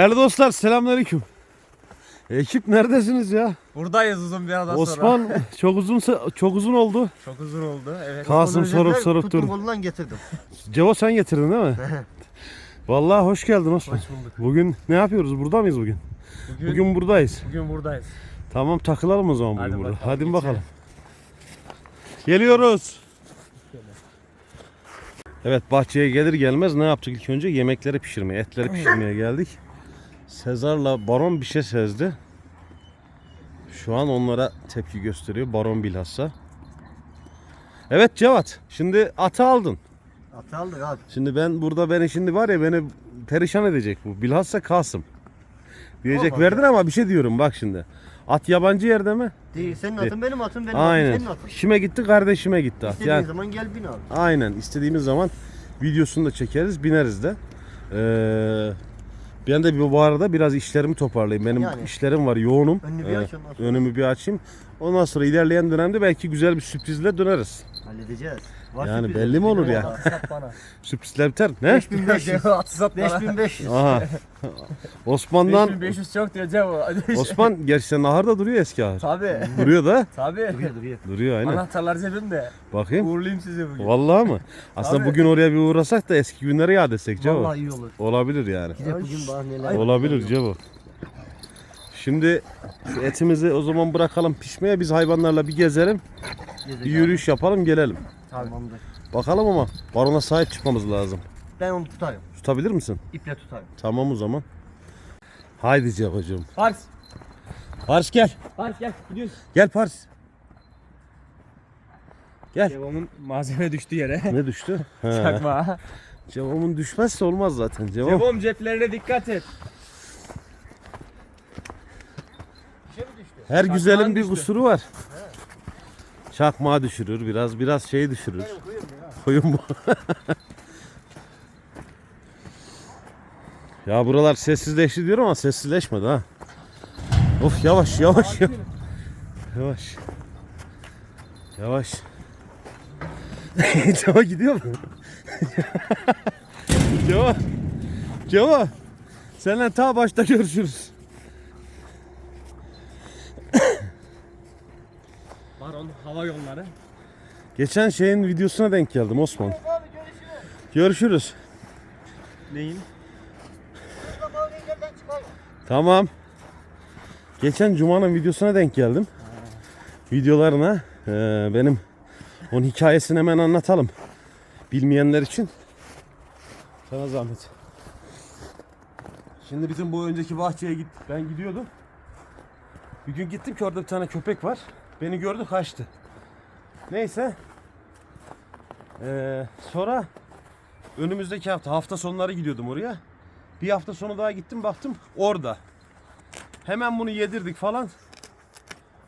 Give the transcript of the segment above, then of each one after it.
Değerli dostlar selamünaleyküm. Ekip neredesiniz ya? Buradayız uzun bir aradan sonra. Osman çok uzun çok uzun oldu. Çok uzun oldu. Evet. Kasım Onu sorup sorup tuttum dur. kolundan getirdim. Cevo sen getirdin değil mi? Vallahi hoş geldin Osman. Hoş bulduk. Bugün ne yapıyoruz? Burada mıyız bugün? Bugün, Bugün buradayız. bugün buradayız. Tamam takılalım o zaman bugün Hadi burada. bakalım, Hadi geçelim. bakalım. Geliyoruz. Evet bahçeye gelir gelmez ne yaptık ilk önce? Yemekleri pişirmeye, etleri pişirmeye geldik. Sezar'la Baron bir şey sezdi. Şu an onlara tepki gösteriyor. Baron bilhassa. Evet Cevat. Şimdi atı aldın. Atı aldık abi. Şimdi ben burada beni şimdi var ya beni perişan edecek bu. Bilhassa Kasım. Diyecek Olmaz verdin ama bir şey diyorum bak şimdi. At yabancı yerde mi? Değil, senin atın benim atım benim Aynen. atım senin atın. Kime gitti? Kardeşime gitti at. İstediğin Yani zaman gel bin abi. aynen istediğimiz zaman videosunu da çekeriz, bineriz de. Ee, ben de bu- arada biraz işlerimi toparlayayım. Benim Yani. işlerim var, yoğunum. Önünü bir Ee, önümü bir açayım. Ondan sonra ilerleyen dönemde belki güzel bir sürprizle döneriz. Halledeceğiz. Yani belli mi olur ya? Bana. Sürprizler biter. Ne? 5500. Atı sat bana. 5500. Aha. Osman'dan 5500 çok diyor Cevo. Hadi. Osman gerçekten ahırda duruyor eski ahır. Tabi. Duruyor da. Tabi. Duruyor duruyor. Duruyor aynen. Anahtarlar cebimde. Bakayım. Uğurlayayım sizi bugün. Vallahi mı? Aslında Abi. bugün oraya bir uğrasak da eski günleri yad etsek Cevo. Vallahi iyi olur. Olabilir yani. Bir de bugün bahaneler. Olabilir Cevo. Şimdi şu etimizi o zaman bırakalım pişmeye biz hayvanlarla bir gezelim. Bir yürüyüş yapalım gelelim. Tamamdır. Bakalım ama barona sahip çıkmamız lazım. Ben onu tutarım. Tutabilir misin? İple tutarım. Tamam o zaman. Haydi Cevo'cuğum. Pars. Pars gel. Pars gel. Gidiyoruz. Gel Pars. Gel. Cevo'nun malzeme düştü yere. Ne düştü? Çakma. Cevo'mun düşmezse olmaz zaten. Cevo. Cevo'm ceplerine dikkat et. Her güzelin bir düştü. kusuru var. Çakmağı düşürür biraz, biraz şeyi düşürür. Koyun bu. ya buralar sessizleşti diyorum ama sessizleşmedi ha. Of yavaş yavaş yavaş. Yavaş. Yavaş. Ceva gidiyor mu? Ceva. Ceva. Seninle ta başta görüşürüz. Baron hava yolları. Geçen şeyin videosuna denk geldim Osman. Görüşürüz. Neyin? Tamam. Geçen Cuma'nın videosuna denk geldim. Videolarına eee, benim onun hikayesini hemen anlatalım. Bilmeyenler için. Sana zahmet. Şimdi bizim bu önceki bahçeye git. Ben gidiyordum. Bir gün gittim ki orada bir tane köpek var. Beni gördü kaçtı. Neyse. Eee, sonra önümüzdeki hafta hafta sonları gidiyordum oraya. Bir hafta sonu daha gittim baktım orada. Hemen bunu yedirdik falan.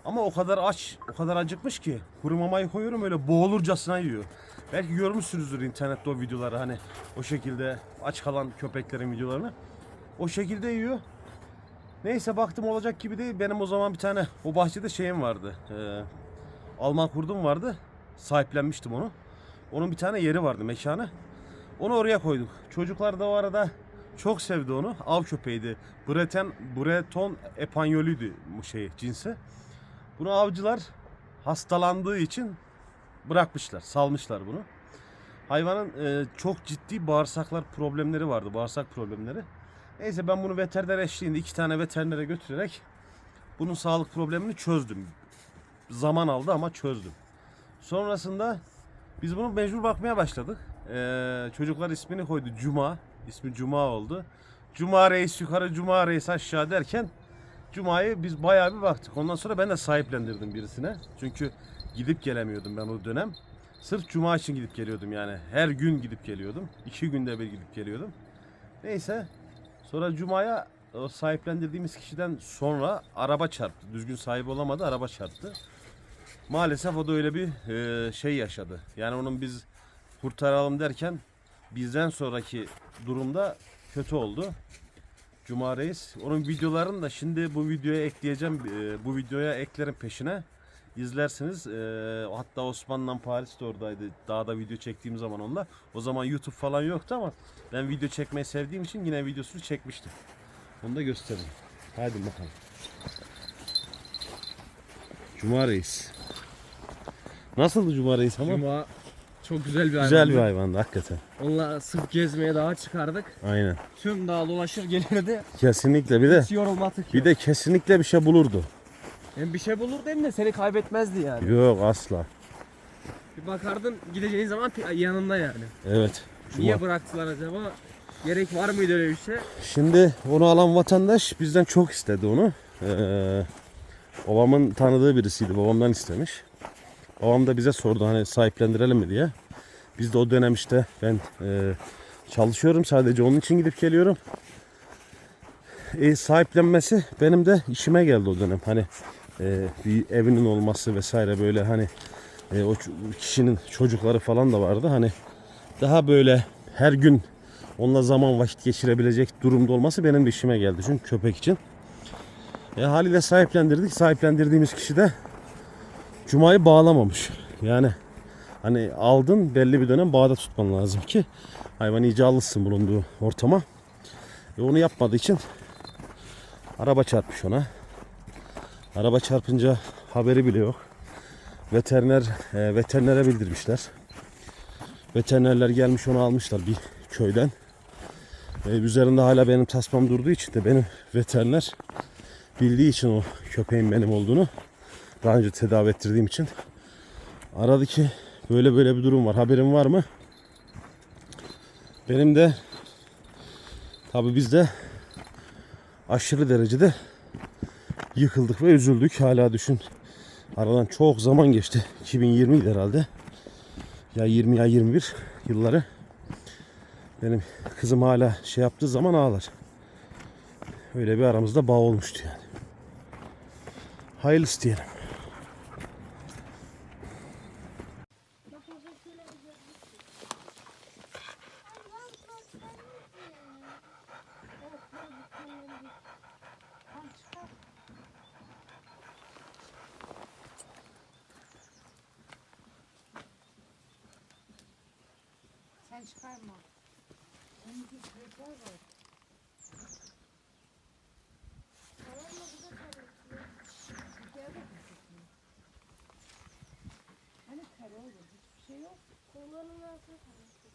Ama o kadar aç, o kadar acıkmış ki kuru mamayı koyuyorum öyle boğulurcasına yiyor. Belki görmüşsünüzdür internette o videoları hani o şekilde aç kalan köpeklerin videolarını. O şekilde yiyor. Neyse baktım olacak gibi değil. Benim o zaman bir tane o bahçede şeyim vardı. Ee, Alman kurdum vardı. Sahiplenmiştim onu. Onun bir tane yeri vardı mekanı. Onu oraya koyduk. Çocuklar da o arada çok sevdi onu. Av köpeğiydi. Breton, Breton Epanyoluydu bu şey cinsi. Bunu avcılar hastalandığı için bırakmışlar, salmışlar bunu. Hayvanın e, çok ciddi bağırsaklar problemleri vardı, bağırsak problemleri. Neyse ben bunu veteriner eşliğinde iki tane veterinere götürerek bunun sağlık problemini çözdüm. Zaman aldı ama çözdüm. Sonrasında biz bunu mecbur bakmaya başladık. Ee, çocuklar ismini koydu Cuma. İsmi Cuma oldu. Cuma reis yukarı, Cuma reis aşağı derken Cuma'yı biz bayağı bir baktık. Ondan sonra ben de sahiplendirdim birisine. Çünkü gidip gelemiyordum ben o dönem. Sırf Cuma için gidip geliyordum yani. Her gün gidip geliyordum. İki günde bir gidip geliyordum. Neyse. Sonra Cuma'ya o sahiplendirdiğimiz kişiden sonra araba çarptı. Düzgün sahibi olamadı, araba çarptı. Maalesef o da öyle bir e, şey yaşadı. Yani onun biz kurtaralım derken bizden sonraki durumda kötü oldu. Cuma Reis. Onun videolarını da şimdi bu videoya ekleyeceğim. E, bu videoya eklerim peşine. İzlersiniz. E, hatta Osman'la Paris de oradaydı. Dağda video çektiğim zaman onunla. O zaman YouTube falan yoktu ama ben video çekmeyi sevdiğim için yine videosunu çekmiştim. Onu da göstereyim. Hadi bakalım. Cuma reis. Nasıldı Cuma reis ama? Cuma çok güzel bir hayvan. Güzel bir hayvandı hakikaten. Onunla sırf gezmeye dağa çıkardık. Aynen. Tüm dağ dolaşır gelirdi. Kesinlikle bir de Hiç yorulmadık. bir de kesinlikle bir şey bulurdu. Hem bir şey bulurdu hem de seni kaybetmezdi yani. Yok asla. Bir bakardın gideceğin zaman pi- yanında yani. Evet. Cuma. Niye bıraktılar acaba? Gerek var mıydı öyle bir şey? Şimdi onu alan vatandaş bizden çok istedi onu. Ee, babamın tanıdığı birisiydi. Babamdan istemiş. Babam da bize sordu hani sahiplendirelim mi diye. Biz de o dönem işte ben e, çalışıyorum sadece onun için gidip geliyorum. E, sahiplenmesi benim de işime geldi o dönem. Hani e, bir evinin olması vesaire böyle hani e, o kişinin çocukları falan da vardı. Hani daha böyle her gün onunla zaman vakit geçirebilecek durumda olması benim de işime geldi. Çünkü köpek için. E, haliyle sahiplendirdik. Sahiplendirdiğimiz kişi de Cuma'yı bağlamamış. Yani hani aldın belli bir dönem bağda tutman lazım ki hayvan iyice alışsın bulunduğu ortama. E, onu yapmadığı için araba çarpmış ona. Araba çarpınca haberi bile yok. Veteriner e, veterinere bildirmişler. Veterinerler gelmiş onu almışlar bir köyden. E, üzerinde hala benim tasmam durduğu için de benim veteriner bildiği için o köpeğin benim olduğunu daha önce tedavi ettirdiğim için aradı ki böyle böyle bir durum var haberin var mı? Benim de tabi biz de aşırı derecede yıkıldık ve üzüldük hala düşün aradan çok zaman geçti 2020 'ydi herhalde ya 20 ya 21 yılları benim kızım hala şey yaptığı zaman ağlar. Öyle bir aramızda bağ olmuştu yani. Hayırlısı diyelim. Sen çıkarma. Senin bir köpekler var. Hani kare olur, hiçbir şey yok. Kollarının altına kalmıştı.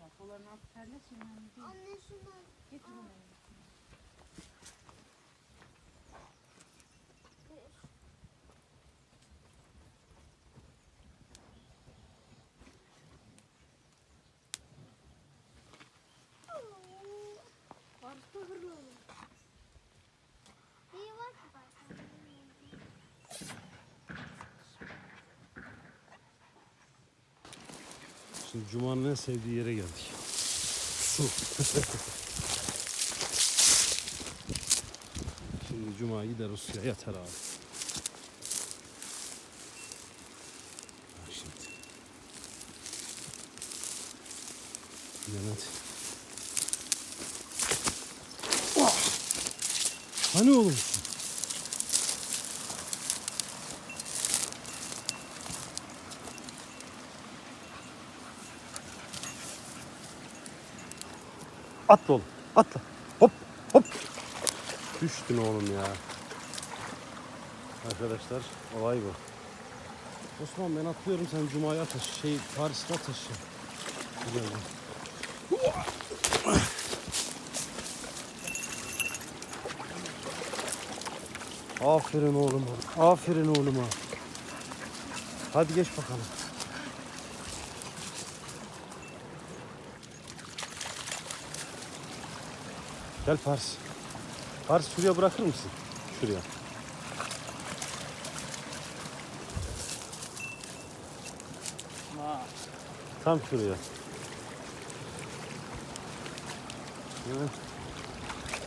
Ya Kolların altı terlesin. Anne şundan. Getir onu. Şimdi Cuma'nın en sevdiği yere geldik. Su. Şimdi Cuma gider o suya yatar abi. Şimdi. Mehmet. Oh! Hani oğlum? Atla oğlum. Atla. Hop hop. Düştün oğlum ya. Arkadaşlar olay bu. Osman ben atlıyorum sen Cuma'ya ataş. Şey Paris'te ataş. Güzel. Aferin oğluma. Aferin oğluma. Hadi geç bakalım. Gel Pars. Pars şuraya bırakır mısın? Şuraya. Tam şuraya. Evet.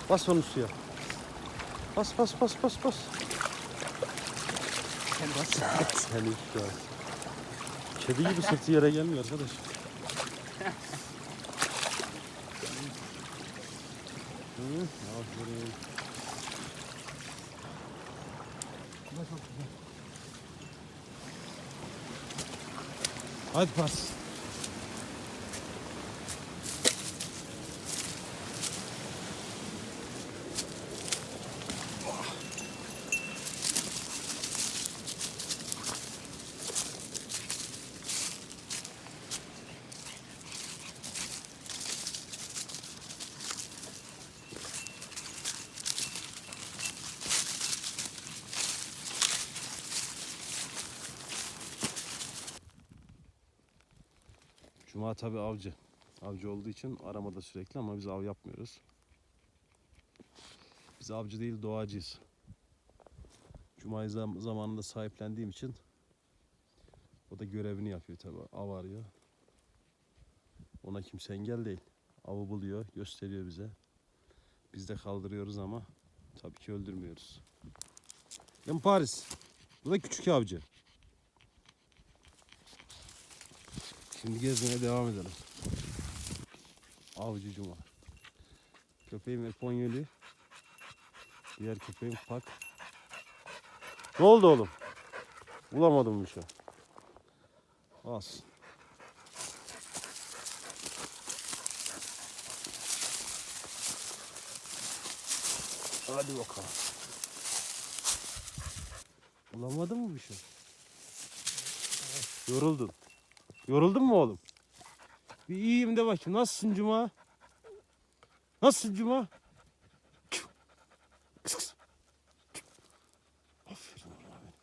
Bas onu suya. Bas bas bas bas bas. Sen bas. Sen hiç bas. Kedi gibi sırtı yere gelmiyor arkadaş. Hı. Hadi pas. Cuma tabi avcı. Avcı olduğu için aramada sürekli ama biz av yapmıyoruz. Biz avcı değil doğacıyız. Cuma'yı zam- zamanında sahiplendiğim için o da görevini yapıyor tabi. Av arıyor. Ona kimse engel değil. Avı buluyor, gösteriyor bize. Biz de kaldırıyoruz ama tabii ki öldürmüyoruz. Yan Paris. Bu da küçük avcı. Şimdi gezmeye devam edelim. Avcı Cuma. Köpeğim Eponyeli. Diğer köpeğim Pak. Ne oldu oğlum? Bulamadım bir şey. Az. Hadi bakalım. Bulamadın mı bir şey? Yoruldun. Yoruldun mu oğlum? Bir iyiyim de bakayım. Nasılsın Cuma? Nasılsın Cuma? Kıs kıs. Aferin benim.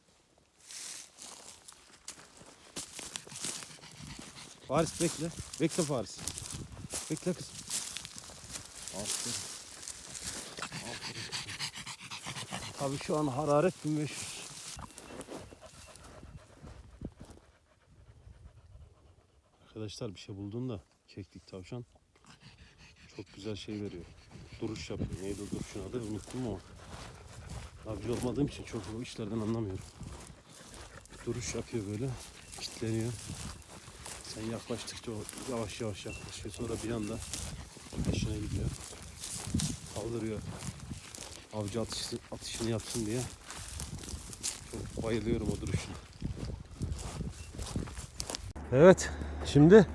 Paris bekle. Bekle Paris. Bekle kız. Aferin. Aferin. Tabii şu an hararet 1500. Arkadaşlar bir şey buldun da keklik tavşan çok güzel şey veriyor. Duruş yapıyor. Neydi o duruşun adı unuttum ama. Avcı olmadığım için çok o işlerden anlamıyorum. Duruş yapıyor böyle. Kitleniyor. Sen yaklaştıkça o yavaş yavaş yaklaşıyor. Sonra bir anda peşine gidiyor. Kaldırıyor. Avcı atışı, atışını yapsın diye. Çok bayılıyorum o duruşuna. Evet. Şimdi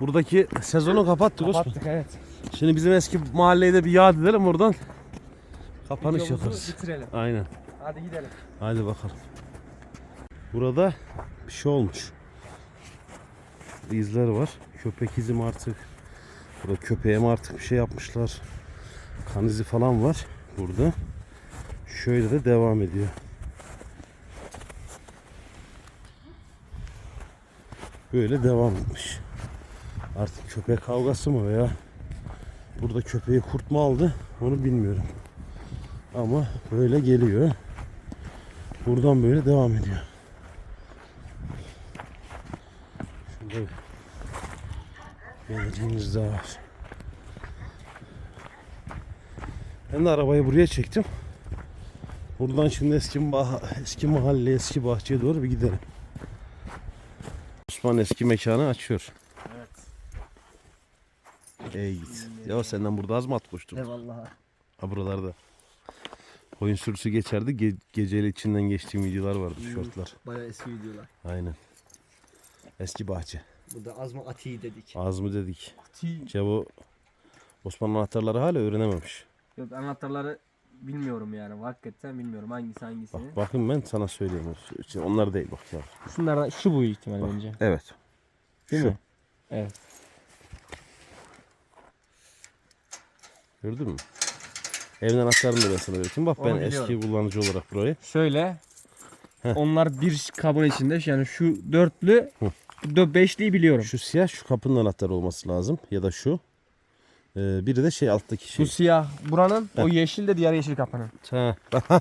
buradaki sezonu kapattık. Osman. Kapattık evet. Şimdi bizim eski mahalleye de bir yad edelim oradan. Kapanış Videomuzu yaparız. bitirelim. Aynen. Hadi gidelim. Hadi bakalım. Burada bir şey olmuş. İzler var. Köpek izi mi artık? Burada köpeğe mi artık bir şey yapmışlar? Kan izi falan var burada. Şöyle de devam ediyor. Böyle devam etmiş. Artık köpek kavgası mı veya burada köpeği kurt mu aldı onu bilmiyorum. Ama böyle geliyor. Buradan böyle devam ediyor. Şurada geleceğimiz daha var. Ben de arabayı buraya çektim. Buradan şimdi eski, eski mahalle, eski bahçeye doğru bir gidelim. Osman eski mekanı açıyor. Evet. Ey git. Ya senden burada az mı at koştum? Eyvallah. Ha buralarda. Koyun sürüsü geçerdi. Ge- geceyle içinden geçtiğim videolar vardı şortlar. Bayağı eski videolar. Aynen. Eski bahçe. Burada azma ati dedik. Az mı dedik. Ti. Cevo Osmanlı anahtarları hala öğrenememiş. Yok anahtarları bilmiyorum yani. Hakikaten bilmiyorum hangisi hangisini. Bak, bakın ben sana söyleyeyim. Şimdi Onlar değil bak ya. Şunlardan şu bu ihtimal bence. Evet. Değil Şu. mi? Evet. Gördün mü? Evin anahtarını da ben sana öğreteyim. Bak ben Onu eski biliyorum. kullanıcı olarak burayı. Şöyle. Heh. Onlar bir kabın içinde. Yani şu dörtlü, Hı. beşliyi biliyorum. Şu siyah şu kapının anahtarı olması lazım. Ya da şu. Ee, biri de şey alttaki şey. Bu siyah buranın, o yeşil de diğer yeşil kapının. Ha.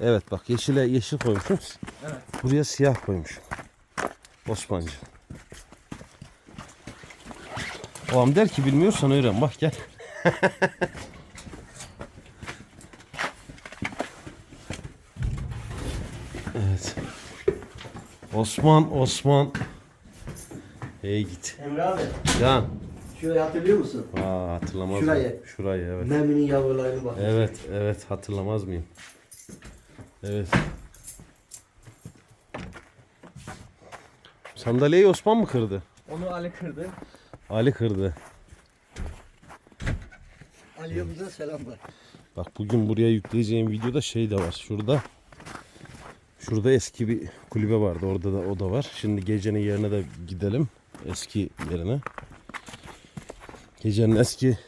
evet bak yeşile yeşil koymuşum. Evet. Buraya siyah koymuş. Osmancı. O am der ki bilmiyorsan öğren bak gel. evet. Osman Osman. Hey git. Emre abi Can. Şurayı hatırlıyor musun? Aa hatırlamaz Şurayı. mıyım? Şurayı evet. Meminin yavrularını bak. Evet, evet hatırlamaz mıyım? Evet. Sandalyeyi Osman mı kırdı? Onu Ali kırdı. Ali kırdı. Aliye'mize selamlar. Bak bugün buraya yükleyeceğim videoda şey de var. Şurada Şurada eski bir kulübe vardı. Orada da o da var. Şimdi gecenin yerine de gidelim. Eski yerine. Gecenin eski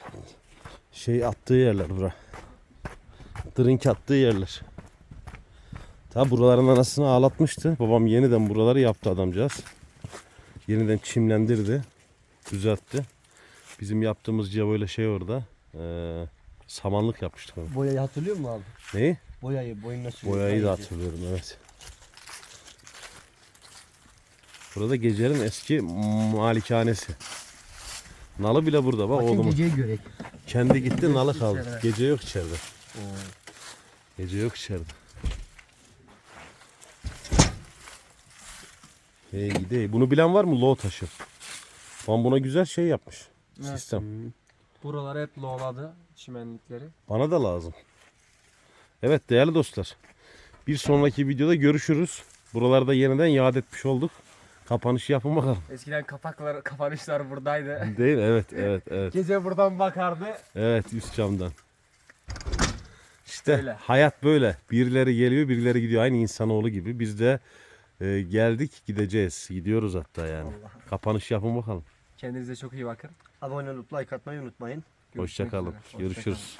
şey attığı yerler bura. Drink attığı yerler. Ta buraların anasını ağlatmıştı. Babam yeniden buraları yaptı adamcağız. Yeniden çimlendirdi. düzeltti. Bizim yaptığımız böyle şey orada. Ee, samanlık yapmıştık onu. Boyayı hatırlıyor musun abi? Neyi? Boyayı, boyun nasıl? Boyayı da hatırlıyorum evet. Burada gecenin eski malikanesi. Nalı bile burada bak Bakın oğlum. geceyi görek. Kendi gitti nalı kaldı. Gece yok içeride. Gece yok içeride. Hey gide. Bunu bilen var mı? Low taşı. Lan buna güzel şey yapmış. Evet. Sistem. Buraları hep loğladı çimenlikleri. Bana da lazım. Evet değerli dostlar. Bir sonraki videoda görüşürüz. Buralarda yeniden yad etmiş olduk. Kapanış yapın bakalım. Eskiden kapaklar, kapanışlar buradaydı. Değil mi? Evet, evet, evet. Gece buradan bakardı. Evet üst camdan. İşte Böyle. hayat böyle. Birileri geliyor, birileri gidiyor. Aynı insanoğlu gibi. Biz de e, geldik, gideceğiz. Gidiyoruz hatta yani. Kapanış yapın bakalım. Kendinize çok iyi bakın. Abone olup like atmayı unutmayın. Görüşmek Hoşça kalın. üzere. Hoşça kalın. Görüşürüz.